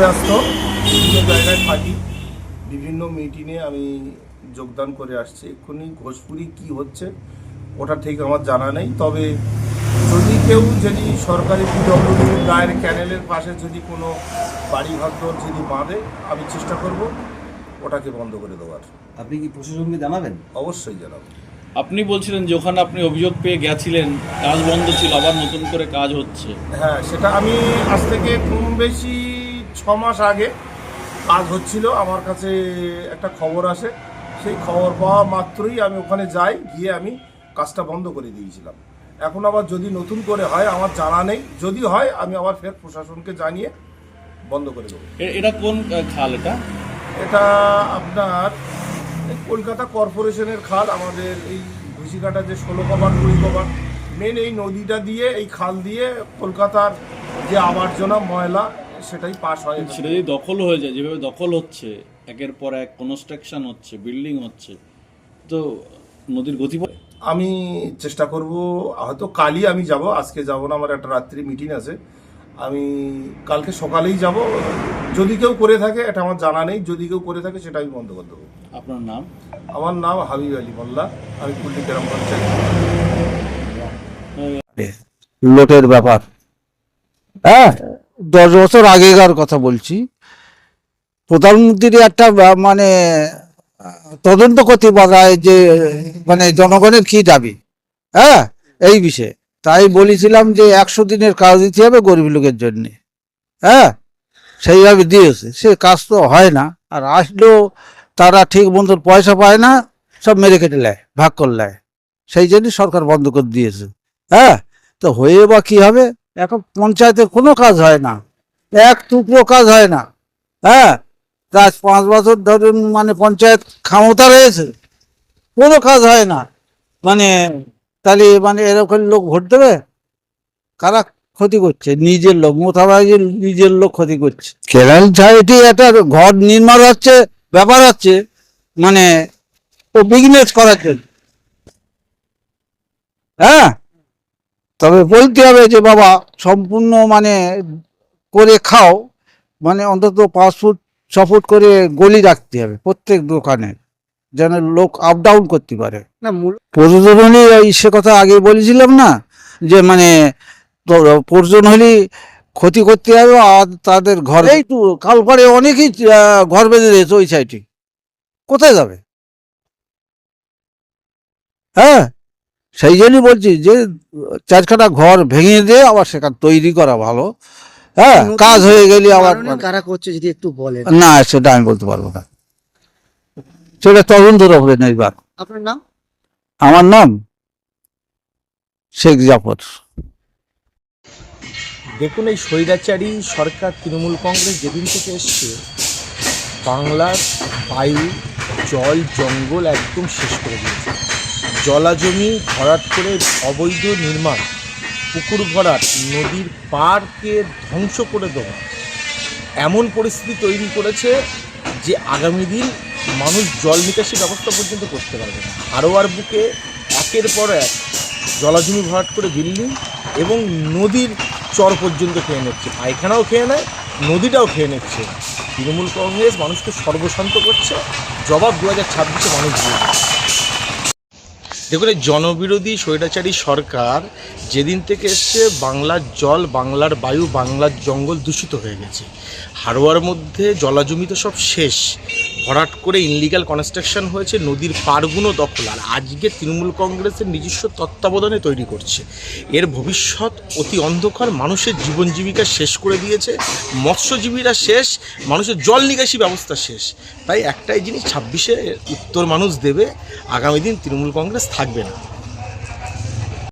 ব্যস্ত। বিভিন্ন জায়গায় থাকি। বিভিন্ন মিটিংয়ে আমি যোগদান করে আসছি। এক্ষুনি ঘোষপুরি কি হচ্ছে ওটা ঠিক আমার জানা নেই। তবে যদি কেউ যদি সরকারি পিডব্লিউডির গায়ের ক্যানেলের পাশে যদি কোনো বাড়ি ভাগ্য যদি বাঁধে আমি চেষ্টা করব ওটাকে বন্ধ করে দেওয়ার। আপনি কি প্রশাসনকে জানাবেন? অবশ্যই জানাব। আপনি বলছিলেন যে ওখানে আপনি অভিযোগ পেয়ে গেছিলেন কাজ বন্ধ ছিল আবার নতুন করে কাজ হচ্ছে। হ্যাঁ সেটা আমি আজ থেকে কম বেশি ছ মাস আগে কাজ হচ্ছিল আমার কাছে একটা খবর আসে। সেই খবর পাওয়া মাত্রই আমি ওখানে যাই গিয়ে আমি কাজটা বন্ধ করে দিয়েছিলাম। এখন আবার যদি নতুন করে হয় আমার জানা নেই। যদি হয় আমি আবার ফের প্রশাসনকে জানিয়ে বন্ধ করে দেবো। এটা কোন খাল এটা? এটা আপনার কলকাতা কর্পোরেশনের খাল আমাদের এই ঘুষিকাটা যে ষোলো কবার কুড়ি কবার। মেন এই নদীটা দিয়ে এই খাল দিয়ে কলকাতার যে আবর্জনা ময়লা সেটাই পাস হয় সেটা যদি দখল হয়ে যায় যেভাবে দখল হচ্ছে একের পর এক কনস্ট্রাকশন হচ্ছে বিল্ডিং হচ্ছে তো নদীর গতি আমি চেষ্টা করব হয়তো কালই আমি যাব আজকে যাব না আমার একটা রাত্রি মিটিং আছে। আমি কালকে সকালেই যাব যদি কেউ করে থাকে এটা আমার জানা নেই যদি কেউ করে থাকে সেটা আমি বন্ধ করে দেবো। আপনার নাম? আমার নাম হাবিব আলী মোল্লা আমি কুল্লি গ্রাম পঞ্চায়েত। লোটের ব্যাপার। হ্যাঁ? দশ বছর আগেকার কথা বলছি। প্রধানমন্ত্রীর একটা মানে তদন্ত করতে বলায় যে মানে জনগণের কি দাবি? হ্যাঁ এই বিষয়ে। তাই বলেছিলাম যে একশো দিনের কাজ দিতে হবে গরিব লোকের জন্য। হ্যাঁ সেইভাবে দিয়েছে। সে কাজ তো হয় না। আর আসলেও তারা ঠিক মতো পয়সা পায় না, সব মেরে কেটে নেয়, ভাগ করে নেয়। সেই জন্য সরকার বন্ধ করে দিয়েছে। হ্যাঁ তো হয়ে বা কি হবে? এখন পঞ্চায়েতের কোনো কাজ হয় না। এক টুকরো কাজ হয় না। হ্যাঁ? আজ পাঁচ বছর ধরুন মানে পঞ্চায়েত ক্ষমতা রয়েছে। কোনো কাজ হয় না। মানে তাহলে মানে এরকম লোক ভোট দেবে? কারা ক্ষতি করছে? নিজের লোক মোতাবাজি নিজের লোক ক্ষতি করছে। কেরাল চাইটি একটা ঘর নির্মাণ হচ্ছে, ব্যাপার হচ্ছে মানে ও বিজনেস করার জন্য। হ্যাঁ? তবে বলতে হবে যে বাবা সম্পূর্ণ মানে করে খাও মানে অন্তত পাঁচ ফুট ছ ফুট করে গলি রাখতে হবে প্রত্যেক দোকানে যেন লোক আপ ডাউন করতে পারে। না ওই সে কথা আগে বলেছিলাম না যে মানে প্রয়োজন হলে ক্ষতি করতে হবে আর তাদের ঘর এই তো কালপাড়ে অনেকেই ঘর বেঁধে দিয়েছে ওই সাইডে কোথায় যাবে? হ্যাঁ? সেই জন্যই বলছি যে চারখানা ঘর ভেঙে দিয়ে আবার সেখানে তৈরি করা ভালো। হ্যাঁ কাজ হয়ে গেলে আবার কারা করছে যদি একটু বলেন। না সেটা আমি বলতে পারব না। সেটা তদন্তের উপরে নির্ভর। আপনার নাম? আমার নাম শেখ জাফর। দেখুন এই স্বৈরাচারী সরকার তৃণমূল কংগ্রেস যেদিন থেকে এসছে বাংলার বায়ু জল জঙ্গল একদম শেষ করে দিয়েছে। জলাজমি ভরাট করে অবৈধ নির্মাণ। পুকুর ভরাট নদীর পাড়কে ধ্বংস করে দেওয়া। এমন পরিস্থিতি তৈরি করেছে যে আগামী দিন মানুষ জল নিকাশি ব্যবস্থা পর্যন্ত করতে পারবে না। হারোয়ার বুকে একের পর এক জলাজমি ভরাট করে বিল্ডিং এবং নদীর চর পর্যন্ত খেয়ে নিচ্ছে। পায়খানাও খেয়ে নেয়, নদীটাও খেয়ে নিচ্ছে। তৃণমূল কংগ্রেস মানুষকে সর্বশান্ত করছে। জবাব দু হাজার ছাব্বিশে মানুষ দিয়ে। দেখুন, এই জনবিরোধী স্বৈরাচারী সরকার যেদিন থেকে এসছে, বাংলার জল, বাংলার বায়ু, বাংলার জঙ্গল দূষিত হয়ে গেছে। হারোয়ার মধ্যে জলাজমি তো সব শেষ। ভরাট করে ইনলিগাল কনস্ট্রাকশন হয়েছে, নদীর পারগুনো দখল। আর আজকে তৃণমূল কংগ্রেসের নিজস্ব তত্ত্বাবধানে তৈরি করছে। এর ভবিষ্যৎ অতি অন্ধকার, মানুষের জীবন জীবিকা শেষ করে দিয়েছে, মৎস্যজীবীরা শেষ, মানুষের জল নিকাশি ব্যবস্থা শেষ। তাই একটাই জিনিস, ছাব্বিশে উত্তর মানুষ দেবে, আগামী দিন তৃণমূল কংগ্রেস থাকবে না।